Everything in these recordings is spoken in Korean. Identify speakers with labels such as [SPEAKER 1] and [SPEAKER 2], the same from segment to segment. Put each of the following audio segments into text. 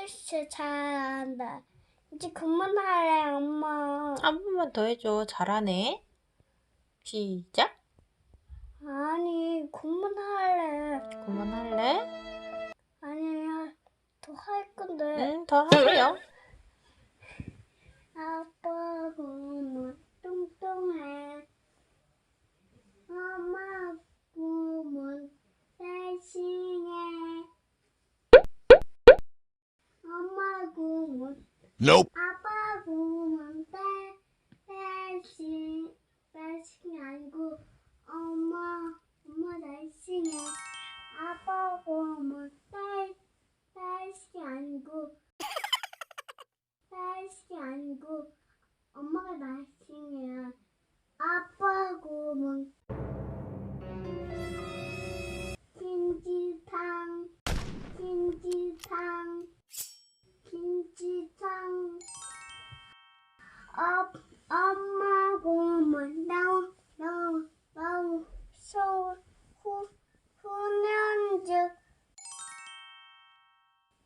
[SPEAKER 1] 훨씬 잘한다. 이제 그만할래, 엄마.
[SPEAKER 2] 한 번만 더 해줘. 잘하네. 시작.
[SPEAKER 1] 아니, 그만할래.
[SPEAKER 2] 그만할래?
[SPEAKER 1] 아니야, 더할 건데.
[SPEAKER 2] 응, 더 하세요.
[SPEAKER 3] Nope.
[SPEAKER 1] 어, 엄마 꿈은 너무 너무 너무 소 후, 후년주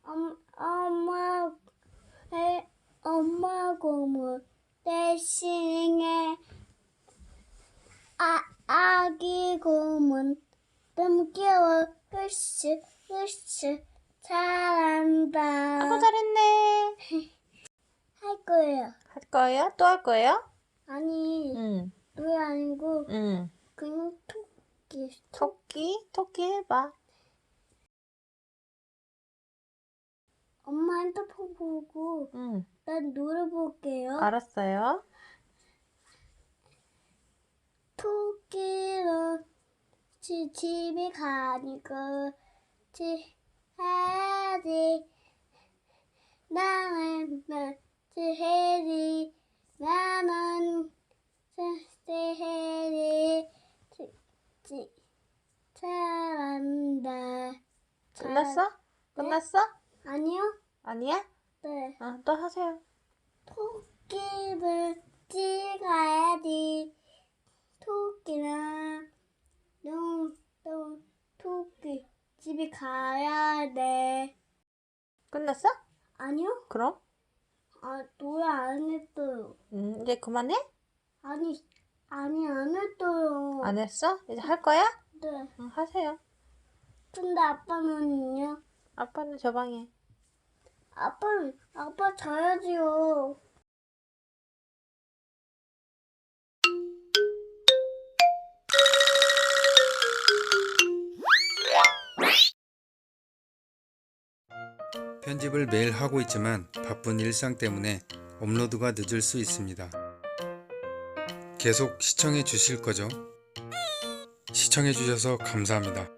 [SPEAKER 1] 엄, 엄마 에, 엄마 꿈은 대신에 아, 아기 너무 귀여워 으쌰 으쌰 잘한다.
[SPEAKER 2] 아고 잘했네.
[SPEAKER 1] 할 거예요.
[SPEAKER 2] 할 거예요? 또 할 거예요?
[SPEAKER 1] 아니
[SPEAKER 2] 응,
[SPEAKER 1] 노래 아니고
[SPEAKER 2] 응.
[SPEAKER 1] 그냥 토끼
[SPEAKER 2] 토끼? 토끼 해봐.
[SPEAKER 1] 엄마 핸드폰 보고
[SPEAKER 2] 응,
[SPEAKER 1] 난 노래 볼게요
[SPEAKER 2] 알았어요.
[SPEAKER 1] 토끼는 지, 집에 가니까 지 해야지 나는 나 지 해야지 나는 지, 잘한다 잘-
[SPEAKER 2] 끝났어? 끝났어?
[SPEAKER 1] 아니요
[SPEAKER 2] 아니야?
[SPEAKER 1] 네
[SPEAKER 2] 어, 또 하세요.
[SPEAKER 1] 토끼를 찍어야지. 토끼는 너무 너무 토끼 집에 가야 돼.
[SPEAKER 2] 끝났어?
[SPEAKER 1] 아니요?
[SPEAKER 2] 그럼?
[SPEAKER 1] 아 노래 안 했어요.
[SPEAKER 2] 음, 이제 그만해?
[SPEAKER 1] 아니 아니 안 했어요.
[SPEAKER 2] 안 했어? 이제 할 거야?
[SPEAKER 1] 네.
[SPEAKER 2] 응, 하세요.
[SPEAKER 1] 근데 아빠는요?
[SPEAKER 2] 아빠는 저 방에.
[SPEAKER 1] 아빠는 아빠 자야지요.
[SPEAKER 4] 편집을 매일 하고 있지만 바쁜 일상 때문에 업로드가 늦을 수 있습니다. 계속 시청해 주실 거죠? 시청해 주셔서 감사합니다.